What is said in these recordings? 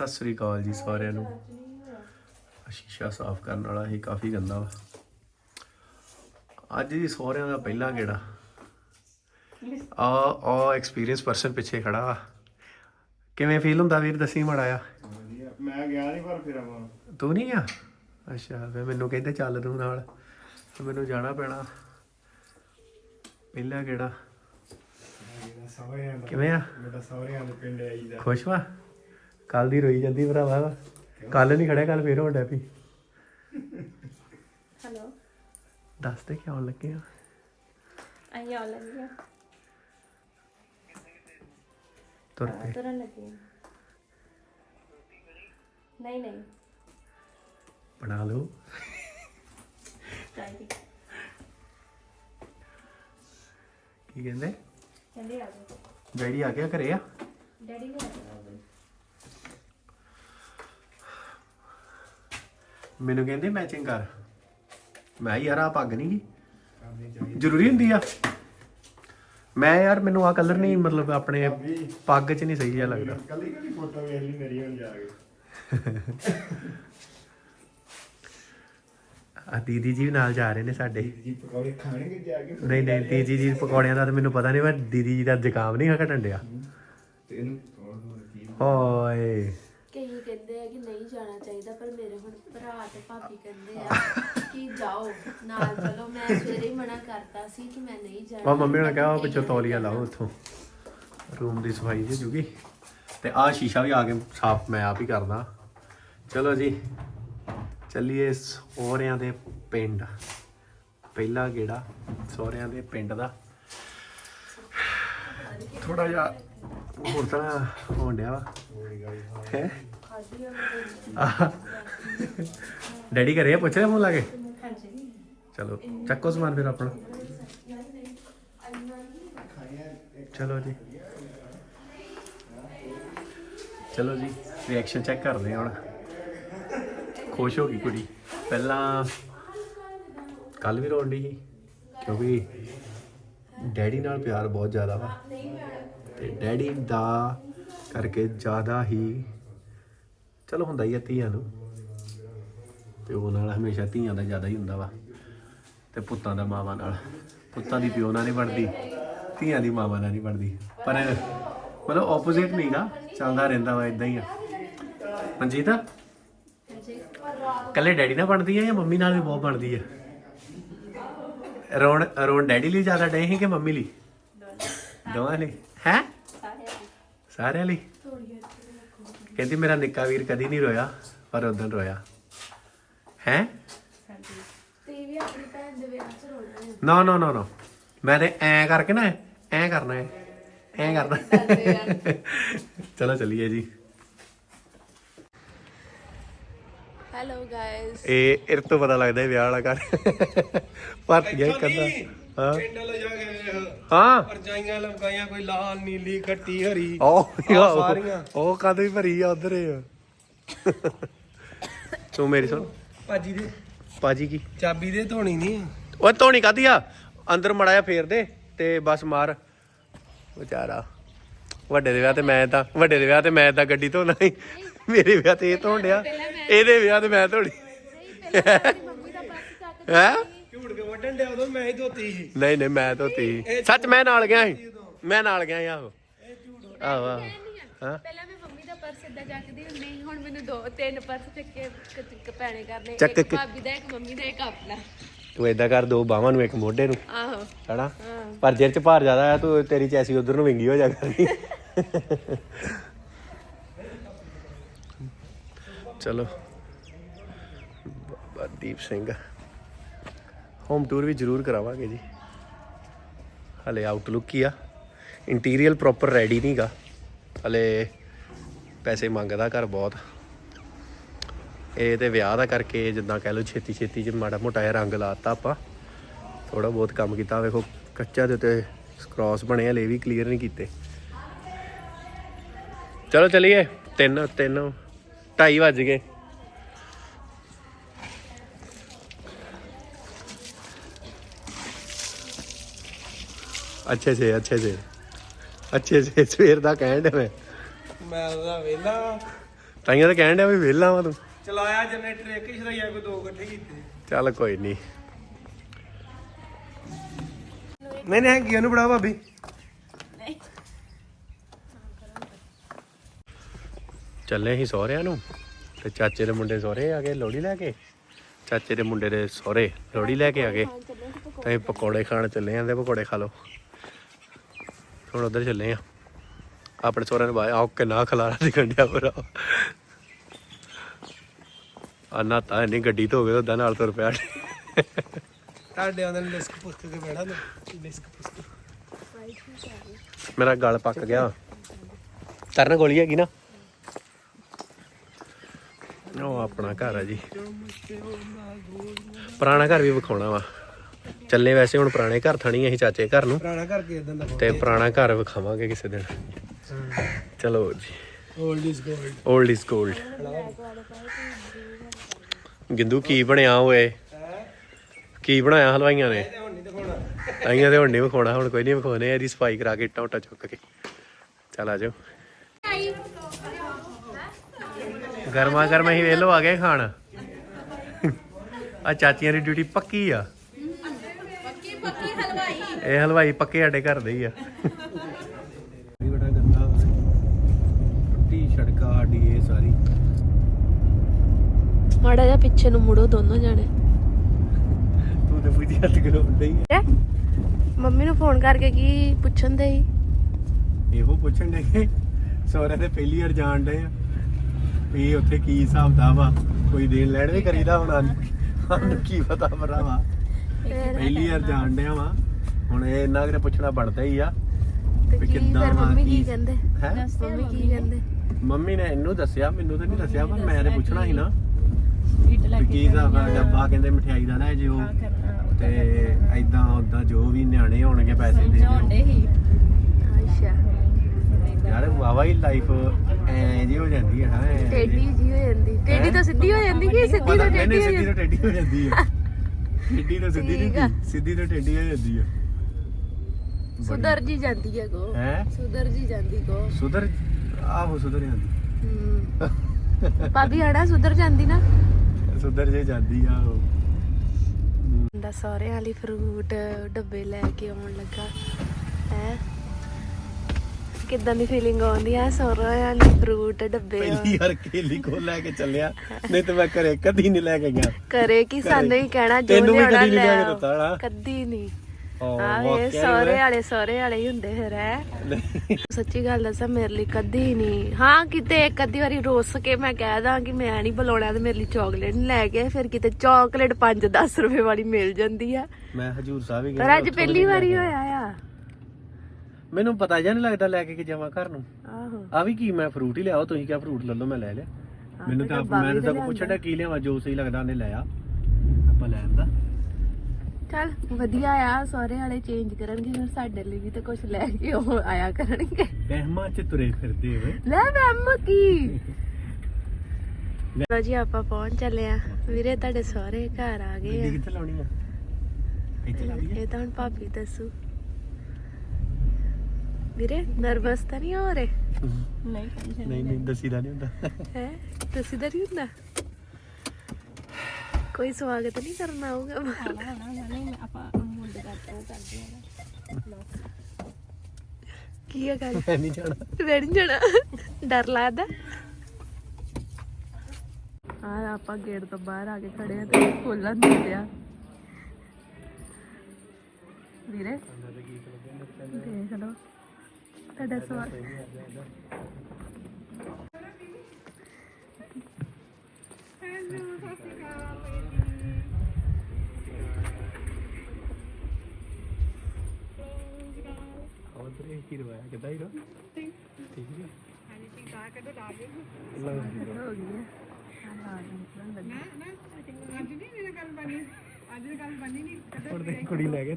ਸਤਿ ਸ੍ਰੀ ਅਕਾਲ ਜੀ ਸਾਰਿਆਂ ਨੂੰ। ਸ਼ੀਸ਼ਾ ਸਾਫ਼ ਕਰਨ ਵਾਲਾ ਇਹ ਕਾਫੀ ਗੰਦਾ ਵਾ। ਅੱਜ ਜੀ ਸਹੁਰਿਆਂ ਦਾ ਪਹਿਲਾ ਗੇੜਾ। ਆ ਆ ਐਕਸਪੀਰੀਅੰਸ ਪਰਸਨ ਪਿੱਛੇ ਖੜਾ ਵਾ। ਕਿਵੇਂ ਫੀਲ ਹੁੰਦਾ ਵੀਰ? ਦੱਸੀ ਮੜਾ ਆ ਮੈਂ ਗਿਆ ਨਹੀਂ ਪਰ ਫਿਰ ਆਵਾਂ ਤੂੰ ਨਹੀਂ ਆ ਅੱਛਾ ਫੇ ਮੈਨੂੰ ਕਹਿੰਦੇ ਚੱਲ ਤੂੰ ਨਾਲ। ਤੇ ਮੈਨੂੰ ਜਾਣਾ ਪੈਣਾ। ਪਹਿਲਾ ਗੇੜਾ। ਕਿਵੇਂ ਆ? ਮੇਰਾ ਸਹੁਰਿਆਂ ਦੇ ਪਿੰਡ ਆਈਦਾ ਖੁਸ਼ ਵਾ? ਕੱਲ ਦੀ ਰੋਈ ਜਾਂਦੀ ਭਰਾਵਾ। ਕੱਲ ਨਹੀਂ ਖੜਿਆ ਕੱਲ ਫੇਰ ਹੋਣ ਡੈ ਪਈ ਹੈਲੋ ਦੱਸ ਤੇ ਕਿਉਂ ਲੱਗੇ ਆ ਆਈ ਆ ਲੱਗੀ ਆ ਤੁਰ ਪਏ। ਤੁਰਨ ਲੱਗੀ ਆ। ਨਹੀਂ ਨਹੀਂ। ਬਣਾ ਲਓ। ਚਾਹੀਦੀ। ਕੀ ਕਹਿੰਦੇ? ਕਹਿੰਦੇ ਆ ਜਾਓ। ਡੈਡੀ ਆ ਗਿਆ ਘਰੇ ਆ? ਡੈਡੀ ਨੇ ਆ ਜਾਣਾ ਮੈਨੂੰ ਕਹਿੰਦੇ ਮੈਚਿੰਗ ਕਰ। ਮੈਂ ਯਾਰ ਆ ਪੱਗ ਨਹੀਂ ਗੀ। ਜ਼ਰੂਰੀ ਹੁੰਦੀ ਆ। ਮੈਂ ਯਾਰ ਮੈਨੂੰ ਆ ਕਲਰ ਨਹੀਂ ਮਤਲਬ ਆਪਣੇ ਪੱਗ 'ਚ ਨਹੀਂ ਸਹੀ ਜਿਹਾ ਲੱਗਦਾ। ਕੱਲੀ ਕੱਲੀ ਫੋਟੋ ਵੇਖ ਲਈ ਮੇਰੀ ਹੁਣ ਜਾ ਕੇ। ਆ ਦੀਦੀ ਜੀ ਵੀ ਨਾਲ ਜਾ ਰਹੇ ਨੇ ਸਾਡੇ। ਜੀ ਪਕੌੜੇ ਖਾਣਗੇ ਜਾ ਕੇ। ਨਹੀਂ ਨਹੀਂ ਦੀਦੀ ਜੀ ਪਕੌੜਿਆਂ ਦਾ ਤਾਂ ਮੈਨੂੰ ਪਤਾ ਨਹੀਂ ਪਰ ਦੀਦੀ ਜੀ ਦਾ ਜ਼ੁਕਾਮ ਨਹੀਂ ਘਟਣ ਡਿਆ। ਤੇ ਇਹਨੂੰ ਓਏ ਕਈ ਕਹਿੰਦੇ ਆ ਕਿ ਨਹੀਂ ਜਾਣਾ ਚਾਹੀਦਾ ਪਰ ਮੇਰੇ ਹੁਣ ਭਰਾ ਤੇ ਭਾਬੀ ਕਹਿੰਦੇ ਆ ਕਿ ਜਾਓ ਨਾਲ ਚਲੋ। ਮੈਂ ਸਵੇਰੇ ਹੀ ਮਨਾ ਕਰਤਾ ਸੀ ਕਿ ਮੈਂ ਨਹੀਂ ਜਾਣਾ। ਮੰਮੀ ਨੇ ਕਿਹਾ ਉਹ ਪਿੱਛੋਂ ਤੌਲੀਆ ਲਾਓ ਉੱਥੋਂ। ਰੂਮ ਦੀ ਸਫ਼ਾਈ ਹੋ ਜੂਗੀ। ਤੇ ਆਹ ਸ਼ੀਸ਼ਾ ਵੀ ਆ ਕੇ ਸਾਫ਼ ਮੈਂ ਆਪ ਹੀ ਕਰਦਾ। ਚਲੋ ਜੀ ਚੱਲੀਏ ਸਹੁਰਿਆਂ ਦੇ ਪਿੰਡ। ਪਹਿਲਾ ਗੇੜਾ ਸਹੁਰਿਆਂ ਦੇ ਪਿੰਡ ਦਾ। ਥੋੜਾ ਜਿਹਾ ਹੁਣ ਤਾਂ ਹੋਣ ਡਿਆ ਵਾ। ਹੈ? ਆ ਡੈਡੀ ਘਰੇ ਆ? ਪੁੱਛ ਰਿਹਾ ਫੋਨ ਲਾ ਕੇ? ਹਾਂਜੀ। ਚਲੋ ਚੱਕੋ ਸਮਾਨ ਫਿਰ ਆਪਣਾ। ਚਲੋ ਜੀ। ਚਲੋ ਜੀ ਰਿਐਕਸ਼ਨ ਚੈੱਕ ਕਰਦੇ ਹਾਂ ਹੁਣ। ਖੁਸ਼ ਹੋ ਗਈ ਕੁੜੀ। ਪਹਿਲਾਂ ਕੱਲ ਵੀ ਰੋਣ ਡਈ ਸੀ ਕਿਉਂਕਿ ਡੈਡੀ ਨਾਲ ਪਿਆਰ ਬਹੁਤ ਜ਼ਿਆਦਾ ਵਾ। ਤੇ ਡੈਡੀ ਦਾ ਕਰਕੇ ਜ਼ਿਆਦਾ ਹੀ ਚਲੋ ਹੁੰਦਾ ਹੀ ਆ ਧੀਆਂ ਨੂੰ। ਪਿਓ ਨਾਲ ਹਮੇਸ਼ਾ ਧੀਆਂ ਦਾ ਜ਼ਿਆਦਾ ਹੀ ਹੁੰਦਾ ਵਾ। ਤੇ ਪੁੱਤਾਂ ਦਾ ਮਾਵਾਂ ਨਾਲ। ਪੁੱਤਾਂ ਦੀ ਪਿਓ ਨਾਲ ਨਹੀਂ ਬਣਦੀ, ਧੀਆਂ ਦੀ ਮਾਵਾਂ ਨਾਲ ਨਹੀਂ ਬਣਦੀ। ਪਰ ਮਤਲਬ ਆਪੋਜ਼ਿਟ ਨਹੀਂਗਾ ਚੱਲਦਾ ਰਹਿੰਦਾ ਵਾ ਇਦਾਂ ਹੀ ਆ। ਮਨਜੀਤ? ਕੱਲੇ ਡੈਡੀ ਨਾਲ ਬਣਦੀ ਆ ਜਾਂ ਮੰਮੀ ਨਾਲ ਵੀ ਬਹੁਤ ਬਣਦੀ ਆ? ਰੋਣ ਰੋਣ ਡੈਡੀ ਲਈ ਜ਼ਿਆਦਾ ਡੇ ਸੀ ਕਿ ਮੰਮੀ ਲਈ? ਦੋਵਾਂ ਲਈ? ਹੈ? ਸਾਰਿਆਂ ਲਈ? ਕਹਿੰਦੀ ਮੇਰਾ ਨਿੱਕਾ ਵੀਰ ਕਦੀ ਨਹੀਂ ਰੋਇਆ ਪਰ ਉਦੋਂ ਰੋਇਆ। ਹੈ? ਤੇ ਵੀ ਆਪਣੀ ਭੈਣ ਦੇ ਵਿਆਹ ਚ ਰੋਣਾ ਹੈ ਨਾ ਨਾ ਨਾ ਨਾ ਮੈਂ ਤੇ ਐ ਕਰਕੇ ਨਾ ਐ ਕਰਨਾ ਹੈ ਐ ਕਰਨਾ ਚਲੋ ਚੱਲੀਏ ਜੀ। ਹੈਲੋ ਗਾਇਸ ਇਹ ਇਹ ਤੋਂ ਪਤਾ ਲੱਗਦਾ ਇਹ ਵਿਆਹ ਵਾਲਾ ਘਰ। ਭਰਤ ਗਿਆ ਕਦਾ ਹਾਂ। ਪਿੰਡ ਲੈ ਜਾ ਕੇ ਹਾਂ। ਪਰਜਾਈਆਂ ਲਮਕਾਈਆਂ ਕੋਈ ਲਾਲ ਨੀਲੀ ਖੱਟੀ ਹਰੀ। ਉਹ ਸਾਰੀਆਂ। ਉਹ ਕਦ ਭਰੀ ਆ ਉਧਰ ਤੂੰ ਮੇਰੀ ਸੁਣ। ਭਾਜੀ ਦੇ। ਪਾਜੀ ਕੀ? ਚਾਬੀ ਦੇ ਧੋਣੀ ਨਹੀਂ ਓਏ ਧੋਣੀ ਕਾਦੀ ਆ? ਅੰਦਰ ਮੜਾਇਆ ਫੇਰ ਦੇ ਤੇ ਬਸ ਮਾਰ। ਵਿਚਾਰਾ ਵੱਡੇ ਦੇ ਵਿਆਹ ਤੇ ਮੈਂ ਤਾਂ ਵੱਡੇ ਦੇ ਵਿਆਹ ਤੇ ਮੈਂ ਤਾਂ ਗੱਡੀ ਧੋਣਾ ਹੀ ਮੇਰੇ ਵਿਆਹ ਤੇ ਇਹ ਧੋਣ ਡਿਆ। ਇਹਦੇ ਵਿਆਹ ਤੇ ਮੈਂ ਧੋਣੀ। ਹੈ? ਝੂੜ ਕੇ ਵੱਢਣ ਡਿਆ? ਉਦੋਂ ਮੈਂ ਹੀ ਧੋਤੀ ਸੀ। ਨਹੀਂ ਨਹੀਂ ਮੈਂ ਧੋਤੀ ਸੀ। ਸੱਚ ਮੈਂ ਨਾਲ ਗਿਆ ਸੀ। ਮੈਂ ਨਾਲ ਗਿਆ ਸੀ ਆਹੋ। ਆਹੋ ਆਹੋ। ਹਾਂ। ਪਹਿਲਾਂ ਮੈਂ ਮੰਮੀ ਦਾ ਪਰਸ ਏਦਾਂ ਚੱਕਦੀ ਹੁੰਦੀ ਸੀ ਹੁਣ ਮੈਨੂੰ ਦੋ ਤਿੰਨ ਪਰਸ ਚੱਕੇ ਕ- ਕ- ਪੈਣੇ ਕਰਨੇ ਚੱਕ ਇੱਕ ਕੇ- ਭਾਬੀ ਦਾ ਇੱਕ ਮੰਮੀ ਦਾ ਇੱਕ ਆਪਣਾ। ਤੂੰ ਏਦਾਂ ਕਰ ਦੋ ਬਾਹਾਂ ਨੂੰ ਇੱਕ ਮੋਢੇ ਨੂੰ। ਆਹੋ। ਹਨਾ? ਪਰ ਜੇ ਚ ਭਾਰ ਜ਼ਿਆਦਾ ਆ ਤੂੰ ਤੇਰੀ ਚੈਸੀ ਉਧਰ ਨੂੰ ਵਿੰਗੀ ਹੋ ਜਾ ਕਰਨੀ ਚਲੋ। ਬਾਬਾ ਦੀਪ ਸਿੰਘ। ਹੋਮ ਟੂਰ ਵੀ ਜ਼ਰੂਰ ਕਰਾਵਾਂਗੇ ਜੀ। ਹਲੇ ਆਊਟਲੁੱਕ ਹੀ ਆ। ਇੰਟੀਰੀਅਰ ਪ੍ਰੋਪਰ ਰੈਡੀ ਨਹੀਂਗਾ ਹਲੇ ਪੈਸੇ ਮੰਗਦਾ ਘਰ ਬਹੁਤ। ਇਹ ਤੇ ਵਿਆਹ ਦਾ ਕਰਕੇ ਜਿੱਦਾਂ ਕਹਿ ਲਓ ਛੇਤੀ ਛੇਤੀ ਚ ਮਾੜਾ ਮੋਟਾ ਜਿਹਾ ਰੰਗ ਲਾਤਾ ਆਪਾਂ। ਥੋੜਾ ਬਹੁਤ ਕੰਮ ਕੀਤਾ। ਵੇਖੋ, ਕੱਚਾ ਦੇ ਉੱਤੇ ਕ੍ਰਾਸ ਬਣੇ ਹਲੇ ਵੀ ਕਲੀਅਰ ਨਹੀਂ ਕੀਤੇ। ਚਲੋ ਚਲੀਏ। ਤਿੰਨ ਤਿੰਨ ਢਾਈ ਵੱਜ ਗਏ। ਅੱਛੇ ਸੇ ਅੱਛੇ ਸੇ। ਅੱਛੇ ਸੇ ਸਵੇਰ ਦਾ ਕਹਿਣ ਦੇ ਮੈਂ। ਮੈਂ ਉਹਦਾ ਵੇਲਾ ਤਾਈਆਂ ਤਾਂ ਕਹਿਣ ਡਿਆ ਵੀ ਵਿਹਲਾ ਵਾ ਤੂੰ। ਚਲਾਇਆ ਜਨਰੇਟਰ ਇੱਕ ਹੀ ਸ਼ਰਾਈਆ ਕੋ ਦੋ ਇਕੱਠੇ ਕੀਤੇ। ਚੱਲ ਕੋਈ ਨਹੀਂ ਨਹੀਂ ਨਹੀਂ ਹੈਗੀ ਉਹਨੂੰ ਬੜਾ ਭਾਬੀ। ਚੱਲੇ ਅਸੀਂ ਸਹੁਰਿਆਂ ਨੂੰ। ਤੇ ਚਾਚੇ ਦੇ ਮੁੰਡੇ ਸਹੁਰੇ ਆ ਗਏ ਲੋੜੀ ਲੈ ਕੇ। ਚਾਚੇ ਦੇ ਮੁੰਡੇ ਦੇ ਸਹੁਰੇ ਲੋੜੀ ਲੈ ਕੇ ਆ ਗਏ। ਤੇ ਅਸੀਂ ਪਕੌੜੇ ਖਾਣ ਚੱਲੇ ਆਂ ਤੇ ਪਕੌੜੇ ਖਾ ਲਓ। ਹੁਣ ਉਧਰ ਚੱਲੇ ਆ। ਆਪਣੇ ਸਹੁਰਿਆਂ ਨੂੰ ਬਾਏ ਆਓ ਕਿੰਨਾ ਖਲਾਰਾ ਦਿਖਣ ਡਿਆ ਭਰਾ ਆ ਨਾ ਤਾਂ ਨਹੀਂ ਗੱਡੀ ਧੋ ਕੇ ਉਹਦਾ ਨਾਲ ਤੁਰ ਪਿਆ। ਤੁਹਾਡੇ ਆਉਂਦੇ ਨੇ ਡਿਸਕ ਪੁਸਕ ਕੇ ਬੈਠਾ ਨਾ। ਡਿਸਕ ਪੁਸਕ। ਮੇਰਾ ਗਲ ਪੱਕ ਗਿਆ। ਤਰਨ ਗੋਲੀ ਹੈਗੀ ਨਾ? ਉਹ ਆਪਣਾ ਘਰ ਆ ਜੀ। ਪੁਰਾਣਾ ਘਰ ਵੀ ਵਿਖਾਉਣਾ ਵਾ। ਚੱਲੇ ਵੈਸੇ ਹੁਣ ਪੁਰਾਣੇ ਘਰ ਥਣੀ ਅਸੀਂ ਚਾਚੇ ਘਰ ਨੂੰ। ਪੁਰਾਣਾ ਘਰ ਕੀ ਇਦਾਂ ਦਾ ਤੇ ਪੁਰਾਣਾ ਘਰ ਵਿਖਾਵਾਂਗੇ ਕਿਸੇ ਦਿਨ। ਚਲੋ ਜੀ। Old is gold old is gold Gindu ਕੀ ਬਣਿਆ ਓਏ? ਕੀ ਬਣਾਇਆ ਹਲਵਾਈਆਂ ਨੇ? ਆਈਆਂ ਤੇ ਹੁਣ ਨਹੀਂ ਵਿਖਾਉਣਾ ਹੁਣ ਕੋਈ ਨਹੀਂ ਵਿਖਾਉਣੇ ਇਹਦੀ ਸਫ਼ਾਈ ਕਰਾ ਕੇ ਟੌਟਾ ਚੁੱਕ ਕੇ। ਚੱਲ ਆ ਜਾਓ। ਗਰਮਾ ਗਰਮ ਹੀ ਵੇਲੋ ਆ ਗਏ ਖਾਣ। ਆ ਚਾਚੀਆਂ ਦੀ ਡਿਊਟੀ ਪੱਕੀ ਆ। ਪੱਕੀ ਪੱਕੀ ਹਲਵਾਈ। ਇਹ ਹਲਵਾਈ ਪੱਕੇ ਸਾਡੇ ਘਰ ਦੇ ਹੀ ਆ। ਬੜਾ ਗੰਦਾ ਟੁੱਟੀ ਸੜਕਾ ਸਾਡੀ ਇਹ ਸਾਰੀ। ਮਾੜਾ ਜਿਹਾ ਪਿੱਛੇ ਨੂੰ ਮੁੜੋ ਦੋਨੋਂ ਜਾਣੇ। ਤੂੰ ਤੇ ਪੁੱਛੀ ਹੱਥ ਕਰੋ ਨਹੀਂ ਮੰਮੀ ਨੂੰ ਫੋਨ ਕਰਕੇ ਕੀ ਪੁੱਛਣ ਦੇ ਸੀ ਇਹੋ ਪੁੱਛਣ ਦੇ ਕਿ ਸਹੁਰੇ ਤੇ ਪਹਿਲੀ ਵਾਰ ਜਾਣ ਡੇ ਆ। ਵੀ ਉੱਥੇ ਕੀ ਹਿਸਾਬ ਦਾ ਵਾ ਕੋਈ ਦੇਣ ਲੈਣ ਵੀ ਕਰੀਦਾ ਹੋਣਾ ਸਾਨੂੰ ਕੀ ਪਤਾ ਭਰਾਵਾ। ਪਹਿਲੀ ਵਾਰ ਜਾਣ ਡਿਆ ਵਾ। ਹੁਣ ਇਹ ਇੰਨਾ ਕਿ ਪੁੱਛਣਾ ਬਣਦਾ ਹੀ ਆ ਤੇ ਵੀ ਕੀ ਕਿੱਦਾਂ ਫਿਰ ਵਾ, ਮੰਮੀ ਕੀ ਕੀ- ਕਹਿੰਦੇ? ਹੈ? ਮੰਮੀ ਕੀ ਕਹਿੰਦੇ? ਮੰਮੀ ਨੇ ਇਹਨੂੰ ਦੱਸਿਆ ਮੈਨੂੰ ਤਾਂ ਨਹੀਂ ਦੱਸਿਆ ਪਰ ਮੈਂ ਤੇ ਪੁੱਛਣਾ ਸੀ ਨਾ। ਵੀ ਕੀ ਹਿਸਾਬ ਆ ਡੱਬਾ ਕਹਿੰਦੇ ਮਠਿਆਈ ਦਾ ਨਾ ਜੋ ਤੇ ਐਦਾਂ ਉਦਾਂ ਜੋ ਵੀ ਨਿਆਣੇ ਹੋਣਗੇ ਪੈਸੇ ਦੇ ਦਿਓ। ਅੱਛਾ। ਯਾਰ ਵਾਵਾ ਹੀ ਲਾਈਫ ਐ ਜੀ ਹੋ ਜਾਂਦੀ ਹੈ ਨਾ ਐਂ ਜਿਹੀ। ਟੇਢੀ ਜੀ ਹੋ ਜਾਂਦੀ। ਟੇਢੀ ਤਾਂ ਸਿੱਧੀ ਹੋ ਜਾਂਦੀ ਕਿ ਸਿੱਧੀ ਪਤਾ ਤਾਂ ਨਹੀਂ ਟੇਢੀ ਹੋ ਸਿੱਧੀ ਜਾਂਦੀ? ਤੋਂ ਟੇਢੀ ਹੋ ਜਾਂਦੀ ਆ। ਟੇਢੀ ਤੋਂ ਸਿੱਧੀ ਠੀਕ ਨਹੀਂ ਆ। ਹੁੰਦੀ, ਸਿੱਧੀ ਤੋਂ ਟੇਢੀ ਹੋ ਜਾਂਦੀ ਆ। ਸੁਧਰ ਜੀ ਜਾਂਦੀ ਹੈ ਕੋ। ਹੈ? ਸੁਧਰ ਜੀ ਜਾਂਦੀ ਕੋ। ਸੁਧਰ ਆਹੋ ਸੁਧਰ ਜਾਂਦੀ। ਹਮ। ਭਾਬੀ ਹੜਾ ਸੁਧਰ ਜਾਂਦੀ ਨਾ? ਸੁਧਰ ਜੇ ਜਾਂਦੀ ਆ ਉਹ। ਦਾ ਸਹੁਰੇ ਵਾਲੀ ਫਰੂਟ ਡੱਬੇ ਲੈ ਕੇ ਆਉਣ ਲੱਗਾ। ਹੈ? ਕਿੱਦਾਂ ਦੀ ਫੀਲਿੰਗ ਆਉਂਦੀ ਆ? ਸਹੁਰੇ ਵਾਲੀ ਫਰੂਟ ਡੱਬੇ ਪਹਿਲੀ ਵਾਰ ਕੇਲੀ ਕੋ ਲੈ ਕੇ ਚੱਲਿਆ। ਨਹੀਂ ਤੇ ਮੈਂ ਘਰੇ ਕਦੀ ਨਹੀਂ ਲੈ ਕੇ ਗਿਆ। ਕਰੇ ਕਿ ਸਾਨੂੰ ਹੀ ਕਹਿਣਾ ਜੋ ਤੈਨੂੰ ਵੀ ਲਿਆਉਣਾ ਕਦੀ ਨੀ ਲੈ ਲਿਆ ਕੇ ਆਓ। ਦਿੱਤਾ ਨਾ? ਕਦੀ ਨਹੀਂ। ਆਹ ਇਹ ਹੋਇਆ। ਵਾਲੇ ਸਹੁਰੇ ਵਾਲੇ ਹੀ ਹੁੰਦੇ ਫਿਰ ਹੈ। ਸੱਚੀ ਗੱਲ ਦੱਸਾਂ ਮੇਰੇ ਲਈ ਕਦੀ ਨਹੀਂ। ਹਾਂ ਕਿਤੇ ਇੱਕ ਅੱਧੀ ਵਾਰੀ ਰੋਸ ਕੇ ਮੈਂ ਕਹਿ ਦਾਂ ਕਿ ਮੈਂ ਨਹੀਂ ਬੁਲਾਉਣਾ ਤੇ ਮੇਰੇ ਲਈ ਚਾਕਲੇਟ ਨਹੀਂ ਲੈ ਕੇ ਫਿਰ ਕਿਤੇ ਚਾਕਲੇਟ 5-10 ਰੁਪਏ ਵਾਲੀ ਮਿਲ ਜਾਂਦੀ ਆ। ਮੈਂ ਹਜੂਰ ਸਾਹਿਬ ਹੀ ਪਰ ਅੱਜ ਪਹਿਲੀ ਵਾਰੀ। ਹੋਇਆ ਆ। ਮੈਨੂੰ ਪਤਾ ਜਾਂ ਨਹੀਂ ਲੱਗਦਾ ਲੈ ਕੇ ਕਿ ਜਾਵਾਂ ਘਰ ਨੂੰ। ਆਹੋ। ਆ ਵੀ ਕੀ ਮੈਂ ਫਰੂਟ ਹੀ ਲਿਆਓ ਤੁਸੀਂ ਕਿਹਾ ਫਰੂਟ ਲੈ ਲਓ ਮੈਂ ਲੈ ਲਿਆ। ਮੈਨੂੰ ਤਾਂ ਮੈਂ ਵੀ ਤਾਂ ਪੁੱਛਣ ਕੀ ਲਿਆਵਾਂ ਜੋ ਸਹੀ ਲੱਗਦਾ ਉਹਨੇ ਲਿਆ। ਆਪਾਂ ਲੈ ਆਂਦਾ। ਚੱਲ ਵਧੀਆ ਆ ਸਾਰੇ ਵਾਲੇ ਚੇਂਜ ਕਰਨਗੇ ਫਿਰ ਸਾਡੇ ਲਈ ਵੀ ਤਾਂ ਕੁਝ ਲੈ ਕੇ ਉਹ ਆਇਆ ਕਰਨਗੇ। ਵਹਿਮਾਂ ਚ ਤੁਰੇ ਫਿਰਦੇ ਓਏ। ਲੈ ਮੈਮ ਕੀ? ਲੋ। ਜੀ ਆਪਾਂ ਪਹੁੰਚ ਚੱਲੇ ਆ। ਵੀਰੇ ਤੁਹਾਡੇ ਸਾਰੇ ਘਰ ਆ ਗਏ ਆ। ਕਿੱਥੇ ਲਾਉਣੀ ਆ? ਇੱਥੇ ਲਾ ਲਈਏ। ਇਹ ਤਾਂ ਹੁਣ ਭਾਬੀ ਦੱਸੂ। ਵੀਰੇ ਨਰਵਸ ਤਾਂ ਨਹੀਂ ਹੋ ਰਹੇ? ਨਹੀਂ ਨਹੀਂ ਨਹੀਂ ਦਸੀਦਾ ਨਹੀਂ ਹੁੰਦਾ। ਹੈ? ਤਾਂ ਨਹੀਂ ਹੁੰਦਾ? ਕੋਈ ਸਵਾਗਤ ਨਹੀਂ ਕਰਨਾ ਆਊਗਾ? ਕੀ ਹੈ ਗੱਲ? ਮੈਂ ਨਹੀਂ ਜਾਣਾ। ਮੈਂ ਨਹੀਂ ਜਾਣਾ। ਡਰ ਲੱਗਦਾ? ਆ ਆਪਾਂ ਗੇਟ ਤੋਂ ਬਾਹਰ ਆ ਕੇ ਖੜੇ ਆ ਤੇ ਖੋਲਣ ਨਹੀਂ ਦਿਆ ਵੀਰੇ ਤੁਹਾਡਾ ਸਵਾਲ। ਹੋਰ ਤੇ ਹੀਰੋ ਆਇਆ ਕਿਦਾਂ ਹੀਰੋ ਠੀਕ ਠੀਕ ਹੈ। ਹਾਂਜੀ ਠੀਕ ਠਾਕ ਹੈ ਤਾਂ ਹੋ ਗਈ ਹੈ ਆ ਲਾ ਨਿਕਲਣ ਲੱਗੀ ਹੁਣ ਤੇ ਕੁੜੀ ਲੈ ਗਏ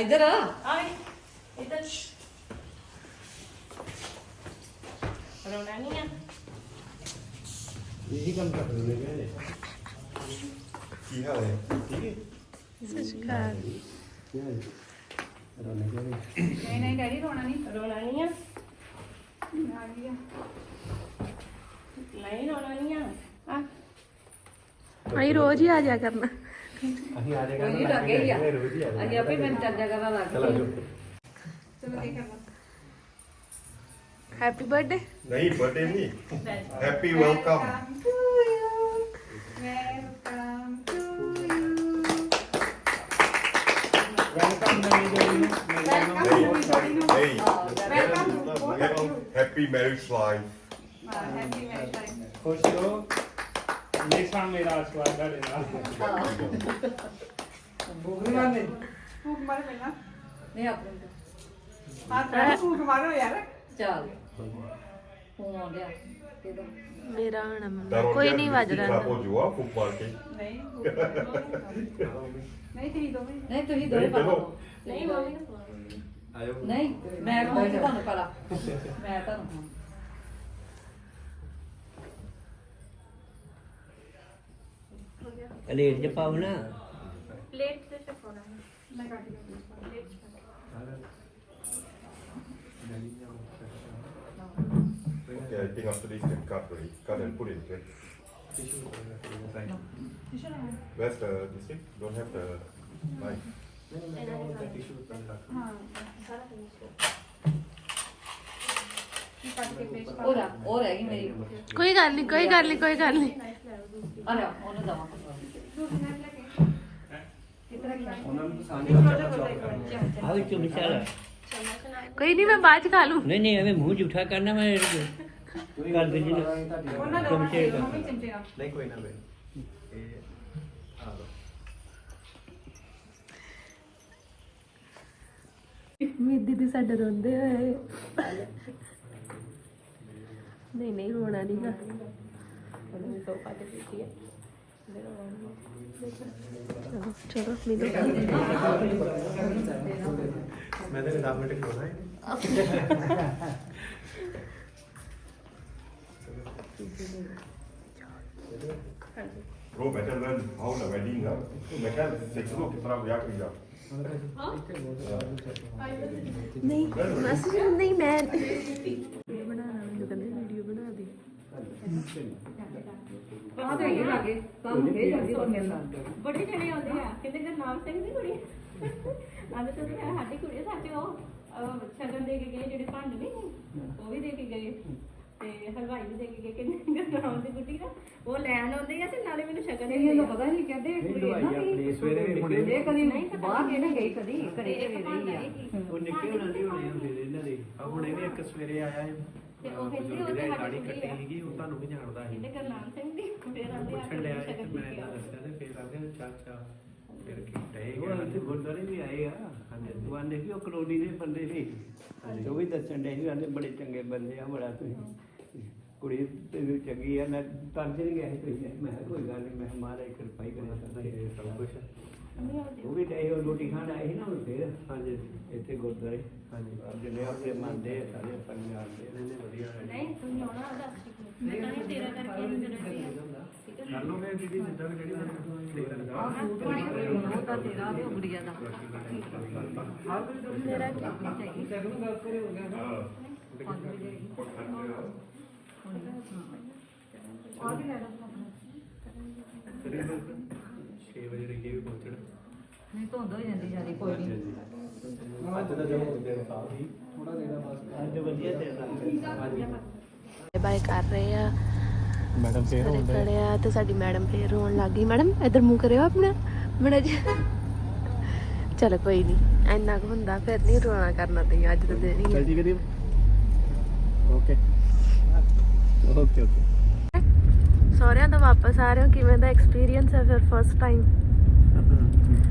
ਇੱਧਰ ਆ। ਇਹੀ ਕੰਮ ਕਰ ਰਹੇ ਨੇ ਕੀ ਹਾਲ ਹੈ? ਠੀਕ ਹੈ? ਸਤਿ ਸ਼੍ਰੀ ਅਕਾਲ। ਕੀ ਹਾਲ ਰੋਣੇ ਕਿਉਂ ਨਹੀਂ? ਨਹੀਂ ਡੈਡੀ ਰੋਣਾ ਨਹੀਂ। ਰੋਣਾ ਨਹੀਂ ਆ। ਨਹੀਂ ਰੋਣਾ ਨਹੀਂ ਆ। ਆ। ਅਸੀਂ ਰੋਜ਼ ਹੀ ਆ ਜਾ ਕਰਨਾ। ਅਸੀਂ ਆ ਜਾਏਗਾ ਕੋਈ ਲੱਗੇ ਹੀ ਆ। ਅਸੀਂ ਆਪੇ ਮੈਨੂੰ ਚੱਜਾ ਕਰਨ ਲੱਗ ਚਲ ਆ ਗਏ ਜਾਓ ਹੈਪੀ ਬਰਥਡੇ ਨਹੀਂ ਬਰਥਡੇ ਨਹੀਂ। ਹੈਪੀ ਵੈਲਕਮ ਨਹੀਂ ਵੈਲਕਮ ਹੈਪੀ ਮੈਰਿਜ ਲਾਈਫ ਖੁਸ਼ ਰਹੋ ਹਮੇਸ਼ਾ ਮੇਰਾ ਆਸ਼ੀਰਵਾਦ ਤੁਹਾਡੇ ਨਾਲ। ਭੁੱਖ ਮਾਰਨੇ? ਭੁੱਖ ਮਾਰ ਪਹਿਲਾਂ। ਨਹੀਂ ਆਪਣੇ ਭੁੱਖ ਮਾਰੋ ਯਾਰ। ਚੱਲ। ਫੋਨ ਆ ਗਿਆ। ਕਿਦੋਂ ਮੇਰਾ ਹਣਾ ਮੰਮਾ। ਕੋਈ ਨਹੀਂ ਵੱਜਦਾ। ਹੋ ਜੂਆ ਫੁੱਟਬਾਲ ਕੇ। ਨਹੀਂ ਤੁਸੀਂ ਦੋਵੇਂ। ਨਹੀਂ ਤੁਸੀਂ ਨਹੀਂ, ਦੋਵੇਂ ਚਲੋ। ਪਾਓ ਨਹੀਂ ਮੰਮੀ। ਨੂੰ ਨਹੀਂ ਮੈਂ ਕਹੂੰਗੀ ਤੁਹਾਨੂੰ ਪਹਿਲਾਂ ਮੈਂ ਤੁਹਾਨੂੰ ਪਲੇਟ लेट जे पाहू ना late cut already. Cut and put in place. Thank you. Where's the district? Don't have the knife. No, no, no, no, no, no, no, no, no, ਉਹ ਰਾ ਉਹ ਰਹਿ ਗਈ ਮੇਰੀ ਕੋਈ ਗੱਲ ਨਹੀਂ ਕੋਈ ਗੱਲ ਨਹੀਂ ਕੋਈ ਗੱਲ ਨਹੀਂ ਲੈ ਉਹਨੂੰ ਦਵਾ ਆ ਵੀ ਚੁੰਮ ਚੱਲ ਕੋਈ ਨਹੀਂ ਮੈਂ ਬਾਅਦ ਚ ਖਾ ਲੂੰ ਨਹੀਂ ਨਹੀਂ ਐਵੇਂ ਮੂੰਹ ਝੂਠਾ ਕਰਨਾ ਮੈਂ ਕਰ ਦੇ ਜੀ ਚਮਚੇ ਦਾ ਨਹੀਂ ਕੋਈ ਨਾ ਬਈ ਇਹ ਆ ਲਓ ਮੇਰੀ ਦੀਦੀ ਸਾਡੇ ਰੋਂਦੇ ਹੋਏ। ਨਹੀਂ ਨਹੀਂ ਰੋਣਾ ਨਹੀਂ ਗਾ। ਉਹਨੂੰ ਸੋਫਾ ਤੇ ਪੀਤੀ ਹੈ ਚਲੋ ਮਿਲੋ ਮੈਂ ਤੇ 10 ਮਿੰਟ ਖੋਣਾ ਹੈ। ਰੋ ਬੈਟਰ ਲੈਨ ਹਾਊ ਦਾ ਵੈਡਿੰਗ ਆ। ਮੈਂ ਕਿਹਾ ਦੇਖੋ ਕਿਸ ਤਰ੍ਹਾਂ ਵਿਆਹ ਕਰੀਦਾ ਨਹੀਂ ਮਾਸੀ ਜੀ ਨਹੀਂ ਮੈਂ ਆ ਤੇ ਇਹ ਲਾਗੇ ਤੁਹਾਨੂੰ ਫੇਰ ਜਲਦੀ ਹੋ ਮਿਲਣਾ। ਬੜੇ ਜਣੇ ਆਉਂਦੇ ਆ ਕਹਿੰਦੇ ਗੁਰਨਾਮ ਸਿੰਘ ਦੀ ਕੁੜੀ। ਆਂਦੇ ਤਾਂ ਇਹ ਸਾਡੀ ਕੁੜੀ ਸੱਚ ਉਹ ਅਹ, ਸ਼ਗਨ ਦੇ ਕੇ ਗਏ ਜਿਹੜੇ ਭੰਡ ਨਹੀਂ ਉਹ ਵੀ ਦੇ ਕੇ ਗਏ। ਤੇ ਹਲਵਾਈ ਵੀ ਦੇ ਕੇ ਗਏ ਕਹਿੰਦੇ ਗੁਰਨਾਮ ਦੀ ਕੁੜੀ ਦਾ। ਉਹ ਲੈਣ ਆਉਂਦੇ ਆ ਤੇ ਨਾਲੇ ਮੈਨੂੰ ਸ਼ਗਨ ਤਾਂ ਆ। ਪਤਾ ਨਹੀਂ ਕਹਿੰਦੇ ਕੁੜੀ ਨਾ ਆਪਣੇ ਸਵੇਰੇ ਵੀ ਨਿਕਲੇ ਇਹ ਕਦੀ ਬਾਹਰ ਨਹੀਂ ਨਾ ਗਈ ਕਦੀ ਘਰੇ ਤੇ ਇੱਕ ਘਰੇ ਭਾਂਡਾ ਰਹੀ ਆ ਇਹ ਕੀ? ਉਹ ਨਿੱਕੇ ਹੋਣਾ ਦੀ ਹੋਣੀ ਹੁੰਦੀ ਸੀ ਇਹਨਾਂ ਦੀ। ਆ ਹੁਣ ਇਹ ਵੀ ਇੱਕ ਸਵੇਰੇ ਆਇਆ ਹੈ ਤੇ ਉਹ ਕਹਿੰਦੇ ਬਜ਼ੁਰਗ ਉਹ ਜਿਹੇ ਸਾਡੀ ਦਾੜੀ ਕੁੜੀ ਕੱਟੀ ਆ। ਸੀਗੀ ਉਹ ਤੁਹਾਨੂੰ ਵੀ ਜਾਣਦਾ ਸੀ। ਕਹਿੰਦੇ ਗੁਰਨਾਮ ਸਿੰਘ ਦੀ ਫੇਰ ਆਂਦੇ ਆ ਪੁੱਛਣ ਲਿਆ ਕੇ ਸੀ ਸ਼ਗਨ ਤੇ ਮੈਂ ਦੇ ਕੇ ਇਹਨਾਂ ਆਓ। ਦੱਸਿਆ ਤੇ ਫੇਰ ਆਂਦੇ ਚਾਚਾ ਫਿਰ ਕੀ ਟਏ ਉਹ ਇੱਥੇ ਗੁਰਦੁਆਰੇ ਵੀ ਆਏ ਆ। ਉਹ ਆਂਦੇ ਵੀ ਉਹ ਕਲੋਨੀ ਦੇ ਬੰਦੇ ਨੇ। ਉਹ ਵੀ ਦੱਸਣ ਦੇ ਸੀ ਆਂਦੇ ਬੜੇ ਚੰਗੇ ਬੰਦੇ ਆ ਬੜਾ ਤੁਸੀਂ ਕੁੜੀ ਤੇ ਵੀ ਚੰਗੀ ਆ। ਮੈਂ ਤਾਂ ਨਹੀਂ ਗਿਆ ਸੀ ਤੁਸੀਂ ਮੈਂ ਕਿਹਾ ਕੋਈ ਗੱਲ ਨਹੀਂ ਮੈਂ ਮਾਰੇ ਕਿਰਪਾ ਹੀ ਕਰਿਆ ਕਰਦਾ ਇਹ ਸਭ ਕੁਝ ਉਹ ਵੀ ਡਏ ਉਹ ਰੋਟੀ ਖਾਣ ਆਏ ਸੀ ਨਾ ਹੁਣ ਫੇਰ। ਹਾਂਜੀ। ਇੱਥੇ ਗੁਰਦੁਆਰੇ। ਹਾਂਜੀ। ਜਿਹੜੇ ਆਪਣੇ ਮੰਨਦੇ ਆ ਸਾਰੇ ਪੰਜਾਬ ਦੇ ਇਹਨੇ ਨੇ ਵਧੀਆ ਹੈ। ਨਹੀਂ ਤੁਸੀਂ ਆਉਣਾ ਉਹਦਾ। ਮੈਂ ਤਾਂ ਨਹੀਂ ਤੇਰਾ ਕਰਕੇ ਨਹੀਂ ਕਰਨਾ ਕਰ ਲਓ ਮੈਂ ਦੀਦੀ ਜਿੱਦਾਂ ਵੀ ਜਿਹੜੀ ਮੈਨੂੰ ਉਹ ਤਾਂ ਤੇਰਾ ਤੇ ਉਹ ਗੁੜੀਆ ਦਾ। ਕਰੀਬ 6 ਵਜੇ ਰਹੀਏ ਵੀ ਪਹੁੰਚਣਾ। ਨਹੀਂ ਧੁੰਦ ਹੋ ਜਾਂਦੀ ਜਾਂਦੀ ਕੋਈ ਨਹੀਂ। ਅੱਜ ਦਾ ਜੋ ਦਿਨ ਕਾਫੀ ਅੱਜ ਵਧੀਆ ਦਿਨ ਬਾਏ ਕਰ ਰਹੇ ਆ। ਮੈਡਮ ਫੇਰ ਸਾਰੇ ਹੁੰਦੇ ਖੜੇ ਆ ਤੇ ਸਾਡੀ ਮੈਡਮ ਫੇਰ ਰੋਣ ਲੱਗ ਗਈ। ਮੈਡਮ ਇਧਰ ਮੂੰਹ ਕਰਿਓ ਆਪਣਾ। ਬੜਾ ਜੀ। ਚਲ ਕੋਈ ਨਹੀਂ ਇੰਨਾ ਕੁ ਹੁੰਦਾ ਫਿਰ ਨਹੀਂ ਰੋਣਾ ਕਰਨਾ ਤੇ ਅੱਜ ਦਾ ਦਿਨ ਹੀ ਆ। ਚਲ ਜੀ ਕਰੀ ਓਕੇ। Okay okay. ਸਹੁਰਿਆਂ ਤੋਂ ਵਾਪਸ ਆ ਰਹੇ ਹੋ ਕਿਵੇਂ ਦਾ ਐਕਸਪੀਰੀਅੰਸ ਹੈ ਫਿਰ ਫਸਟ ਟਾਈਮ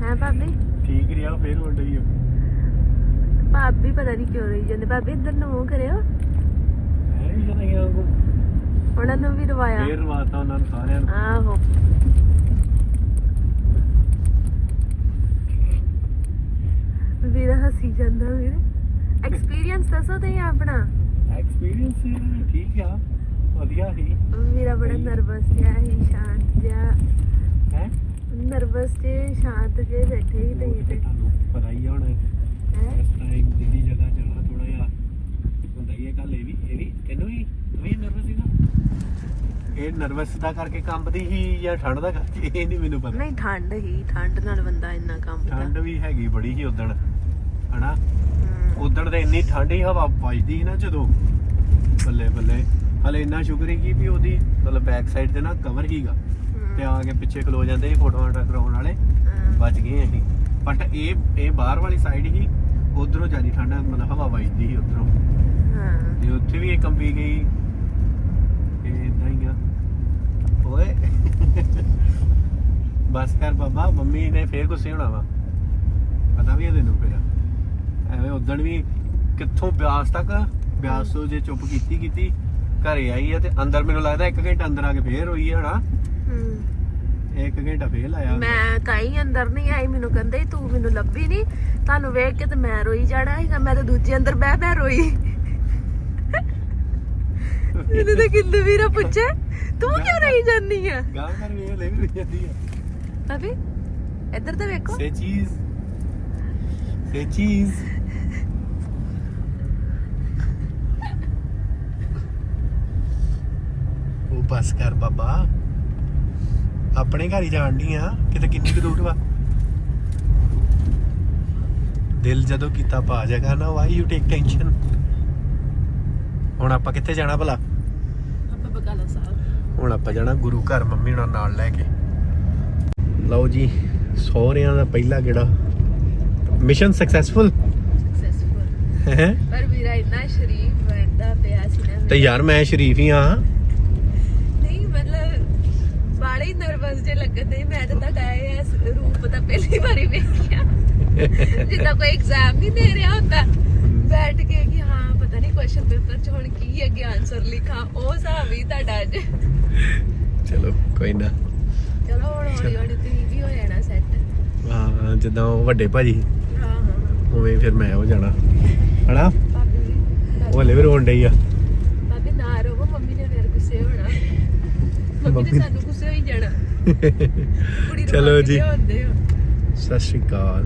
ਹੈ ਭਾਬੀ? ਠੀਕ ਰਿਹਾ ਫੇਰ ਹੋ ਰਹੀ ਹੋ? ਭਾਬੀ ਪਤਾ ਨਹੀਂ ਕਿਉਂ ਰਹੀ ਜਾਂਦੇ ਭਾਬੀ ਇੱਧਰ ਨੂੰ ਮੂੰਹ ਕਰਿਓ। ਉਹਨਾਂ ਨੂੰ ਵੀ ਰਵਾਇਆ। ਫੇਰ ਰਵਾਤਾ ਉਹਨਾਂ ਨੂੰ ਸਾਰਿਆਂ ਨੂੰ। ਆਹੋ। ਵੀਰਾ ਹੱਸੀ ਜਾਂਦਾ ਵੀਰੇ। ਐਕਸਪੀਰੀਅੰਸ ਦੱਸੋ ਤੇ ਆਪਣਾ। ਐਕਸਪੀਰੀਅੰਸ ਠੀਕ ਆ। ਵਧੀਆ ਸੀ। ਵੀਰਾ ਬੜਾ ਨਰਵਸ ਜਿਹਾ ਸੀ ਸ਼ਾਂਤ ਜਿਹਾ। ਹੈ? ਨਰਵਸ ਜੇ ਸ਼ਾਂਤ ਜੇ ਬੈਠੇ ਹੀ ਤੇ ਤੇ। ਤੁਹਾਨੂੰ ਪਤਾ ਹੀ ਆ ਹੁਣ ਹੈਂ? ਇਸ ਟਾਈਮ ਜਗ੍ਹਾ ਜਾਣਾ ਥੋੜਾ ਜਿਹਾ ਹੁੰਦਾ ਹੀ ਹੈ ਕੱਲ ਇਹ ਵੀ ਇਹ ਵੀ। ਤੈਨੂੰ ਵੀ ਵੀ ਨਰਵਸ ਸੀਗਾ? ਇਹ ਨਰਵਸ ਦਾ ਕਰਕੇ ਕੰਬਦੀ ਸੀ ਜਾਂ ਠੰਡ ਦਾ ਕਰਕੇ? ਇਹ ਨਹੀਂ ਮੈਨੂੰ ਪਤਾ। ਨਹੀਂ ਠੰਡ ਹੀ ਠੰਡ ਨਾਲ ਬੰਦਾ ਇੰਨਾ ਕੰਮ ਠੰਡ ਵੀ ਹੈਗੀ ਬੜੀ ਸੀ ਉਦਣ ਹਨਾ? ਉਦਣ ਤੇ ਇੰਨੀ ਠੰਡੀ ਹਵਾ ਵੱਜਦੀ ਸੀ ਨਾ ਜਦੋਂ। ਬੱਲੇ ਬੱਲੇ ਹਲੇ ਇੰਨਾ ਸ਼ੁਕਰ ਹੈ ਕਿ ਵੀ ਉਹਦੀ ਮਤਲਬ ਬੈਕ ਸਾਈਡ ਤੇ ਨਾ ਕਵਰ ਹੀਗਾ ਤੇ ਆ ਕੇ ਪਿੱਛੇ ਖਲੋ ਜਾਂਦੇ ਸੀ ਫੋਟੋਆਂ ਕਰਾਉਣ ਵਾਲੇ। ਬਚ ਗਏ ਅਸੀਂ ਬਟ ਇਹ ਇਹ ਬਾਹਰ ਵਾਲੀ ਸਾਈਡ ਹੀ ਉਧਰੋਂ ਜ਼ਿਆਦਾ ਠੰਡ ਮਤਲਬ ਹਵਾ ਵੱਜਦੀ ਸੀ ਉਧਰੋਂ। ਹਾਂ। ਤੇ ਉੱਥੇ ਵੀ ਇਹ ਕੰਬੀ ਗਈ। ਇਹ ਇਦਾਂ ਹੀ ਆ। ਓਏ। ਬਸ ਕਰ ਬਾਬਾ ਮੰਮੀ ਨੇ ਫੇਰ ਗੁੱਸੇ ਹੋਣਾ ਵਾ। ਪਤਾ ਵੀ ਹੈ ਤੈਨੂੰ ਫਿਰ। ਐਵੇਂ ਉਦਣ ਵੀ ਕਿੱਥੋਂ ਬਿਆਸ ਤੱਕ ਬਿਆਸ ਤੋਂ ਜੇ ਚੁੱਪ ਕੀਤੀ ਕੀਤੀ ਘਰੇ ਆਈ ਆ ਤੇ ਅੰਦਰ ਮੈਨੂੰ ਲੱਗਦਾ 1 ਘੰਟਾ ਅੰਦਰ ਆ ਕੇ ਫੇਰ ਹੋਈ ਹੈ ਹਨਾ। ਹਮ। 1 ਘੰਟਾ ਫੇਰ ਲਾਇਆ। ਮੈਂ ਕਾਈ ਅੰਦਰ ਨਹੀਂ ਆਈ ਮੈਨੂੰ ਕਹਿੰਦੇ ਤੂੰ ਮੈਨੂੰ ਲੱਭੀ ਨਹੀਂ। ਤੁਹਾਨੂੰ ਵੇਖ ਕੇ ਤੇ ਮੈਂ ਰੋਈ ਜਾਣਾ ਸੀਗਾ ਮੈਂ ਤਾਂ ਦੂਜੇ ਅੰਦਰ ਬਹਿ ਬਹਿ ਰੋਈ। ਮੈਨੂੰ ਤਾਂ ਕਿੰਦੂ ਵੀਰਾ ਪੁੱਛੇ ਤੂੰ ਕਿਉਂ ਰੋਈ ਜਾਂਦੀ ਆ? ਗਾਂ ਕਰ ਵੇਖ ਲੈ ਵੀ ਜਾਂਦੀ ਆ। ਅਭੀ ਇੱਧਰ ਤਾਂ ਵੇਖੋ। ਸੇ ਚੀਜ਼ ਸੇ ਚੀਜ਼ ਉਹ ਬਸ ਕਰ ਬਾਬਾ। ਆਪਣੇ ਘਰ ਹੀ ਜਾਣਨੀ ਆ। ਕਿਤੇ ਕਿੰਨੀ ਕੁ ਦੂਰ ਵਾ? ਦਿਲ ਜਦੋਂ ਕੀਤਾ ਪਾ ਜਾਗਾ ਨਾ ਵਾਈ ਯੂ ਟੇਕ ਟੈਨਸ਼ਨ ਹੁਣ ਆਪਾਂ ਕਿੱਥੇ ਜਾਣਾ ਭਲਾ? ਆਪਾਂ ਬਕਾਲਾ ਸਾਹਿਬ। ਹੁਣ ਆਪਾਂ ਜਾਣਾ ਗੁਰੂ ਘਰ ਮੰਮੀ ਨਾਲ ਨਾਲ ਲੈ ਕੇ। ਲਓ ਜੀ ਸਹੁਰਿਆਂ ਦਾ ਪਹਿਲਾ ਗੇੜਾ। ਮਿਸ਼ਨ ਸਕਸੈਸਫੁਲ ਸਕਸੈਸਫੁਲ ਹੈ? ਪਰ ਵੀਰਾ ਇੰਨਾ ਸ਼ਰੀਫ ਬੰਦਾ ਪਿਆ ਸੀ ਨਾ ਤੇ ਯਾਰ ਮੈਂ ਸ਼ਰੀਫ ਹੀ ਆ ਨਹੀਂ ਮਤਲਬ ਨਰਵਸ ਜੇ ਲੱਗਦੇ ਮੈਂ ਤਾਂ ਤੱਕ ਆਏ ਇਸ ਰੂਪ ਤਾਂ ਪਹਿਲੀ ਵਾਰੀ ਵੇਖਿਆ। ਜਿੱਦਾਂ ਕੋਈ ਐਗਜ਼ਾਮ ਨਹੀਂ ਦੇ ਰਿਹਾ ਹੁੰਦਾ ਬੈਠ ਕੇ ਕਿ ਹਾਂ ਪਤਾ ਨਹੀਂ ਕੁਐਸਚਨ ਪੇਪਰ ਚ ਹੁਣ ਕੀ ਅੱਗੇ ਆਨਸਰ ਲਿਖਾਂ ਉਹ ਹਿਸਾਬ ਹੀ ਤੁਹਾਡਾ ਅੱਜ। ਚਲੋ ਕੋਈ ਨਾ। ਚਲੋ ਹੁਣ ਹੌਲੀ ਹੌਲੀ ਤੁਸੀਂ ਵੀ ਹੋ ਜਾਣਾ ਸੈੱਟ ਹਾਂ ਜਿੱਦਾਂ ਉਹ ਵੱਡੇ ਭਾਜੀ ਹਾਂ ਹਾਂ ਉਵੇਂ ਫਿਰ ਮੈਂ ਹੋ ਜਾਣਾ। ਭਾਬੀ ਉਹ ਹਲੇ ਵੀ ਰੋਣ ਡਈ ਆ। ਭਾਬੀ ਨਾ ਰੋਵੋ ਮੰਮੀ ਨੇ ਫਿਰ ਗੁੱਸੇ ਹੋਣਾ। ਮੰਮੀ- ਨੇ ਸਾਨੂੰ ਗੁੱਸੇ ਹੋਈ ਜਾਣਾ ਕੁੜੀ ਨੂੰ ਚਲੋ ਮੰਮੀ ਜੀ। ਲਿਆਉਂਦੇ ਹੋ ਸਤਿ ਸ਼੍ਰੀ ਅਕਾਲ